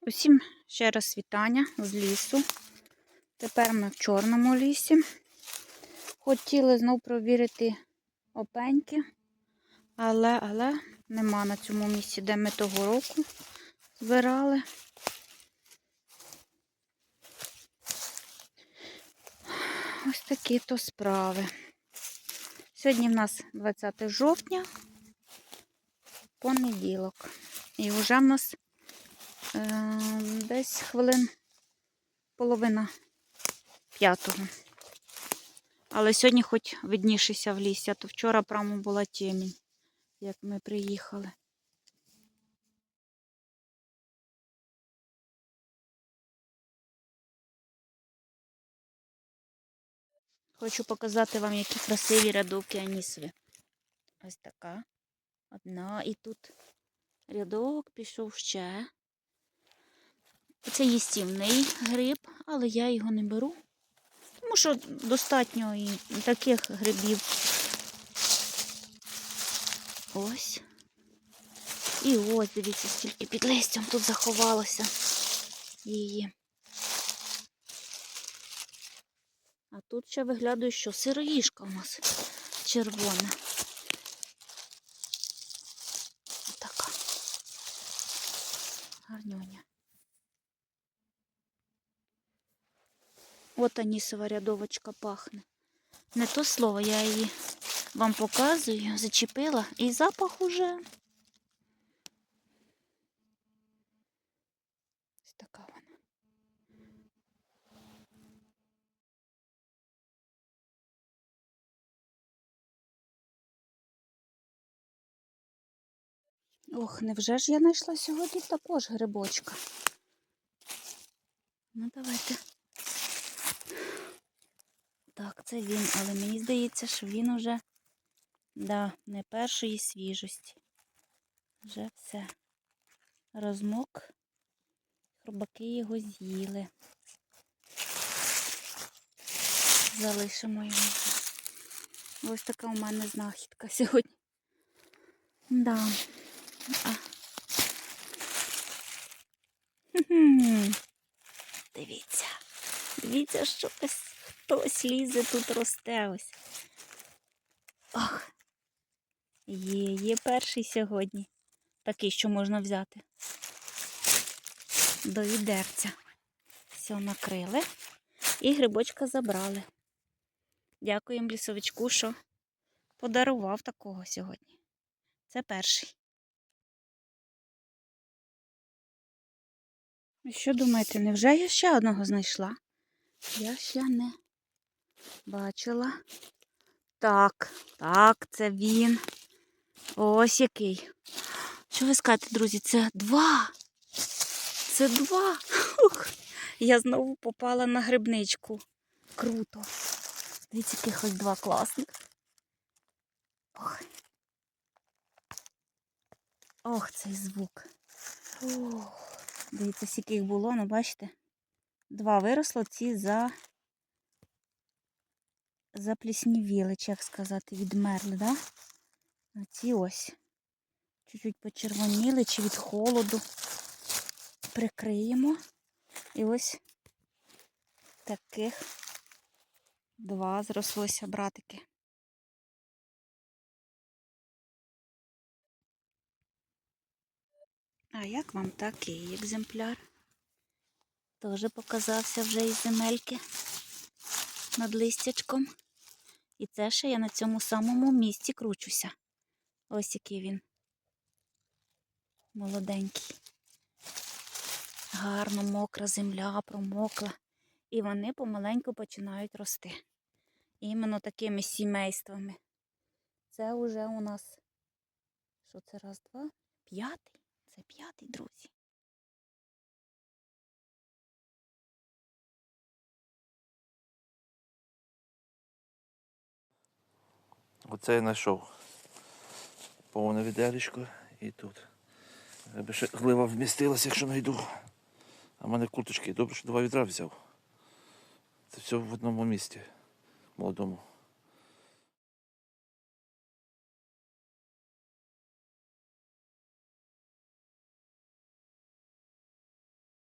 Усім ще раз вітання з лісу. Тепер ми в чорному лісі. Хотіли знов провірити опеньки, але, але нема на цьому місці, де ми того року збирали. Ось такі то справи. Сьогодні в нас 20 жовтня, понеділок. І вже в нас десь хвилин половина п'ятого. Але сьогодні хоч виднішися в лісі, а то вчора прямо була темінь, як ми приїхали. Хочу показати вам, які красиві рядовки анісові. Ось така. Одна. І тут рядок пішов ще. Це їстівний гриб, але я його не беру. Тому що достатньо і таких грибів. Ось. І ось, дивіться, скільки під листям тут заховалося її. А тут ще виглядає, що сироїшка у нас червона. Така. Гарнюня. От анісова рядовочка пахне. Не то слово, я її вам показую, зачепила і запах уже. Ось така вона. Ох, невже ж я знайшла сьогодні також грибочка? Ну, давайте. Так, це він, але мені здається, що він уже да, не першої свіжості. Вже все. Розмок. Хробаки його з'їли. Залишимо його. Ось така у мене знахідка сьогодні. Да. А. Хм-хм. Дивіться. Дивіться, що ось хтось лізе тут росте ось. Ох. Є, є перший сьогодні. Такий, що можна взяти. До відерця. Все накрили. І грибочка забрали. Дякуємо лісовичку, що подарував такого сьогодні. Це перший. Що думаєте, невже я ще одного знайшла? Я ще не бачила. Так, так, це він. Ось який. Що ви скажете, друзі? Це два. Це два. Ух, я знову попала на грибничку. Круто. Дивіться, яких ось два класних. Ох. Ох, цей звук. Ох. Дивіться, скільки їх було, ну бачите? Два виросло, ці за запліснівіли, чи як сказати, відмерли, да? А ось. Чуть-чуть почервоніли чи від холоду. Прикриємо. І ось таких два зрослося братики. А як вам такий екземпляр? Теж показався вже із земельки над листячком. І це ще я на цьому самому місці кручуся. Ось який він. Молоденький. Гарно мокра земля, промокла. І вони помаленьку починають рости. Іменно такими сімействами. Це вже у нас, що це раз, два? П'ятий? Це п'ятий, друзі. Оце я знайшов повне відеречко і тут. Аби ще глива вмістилася, якщо знайду. А в мене курточки. Добре, що два відра взяв. Це все в одному місці молодому.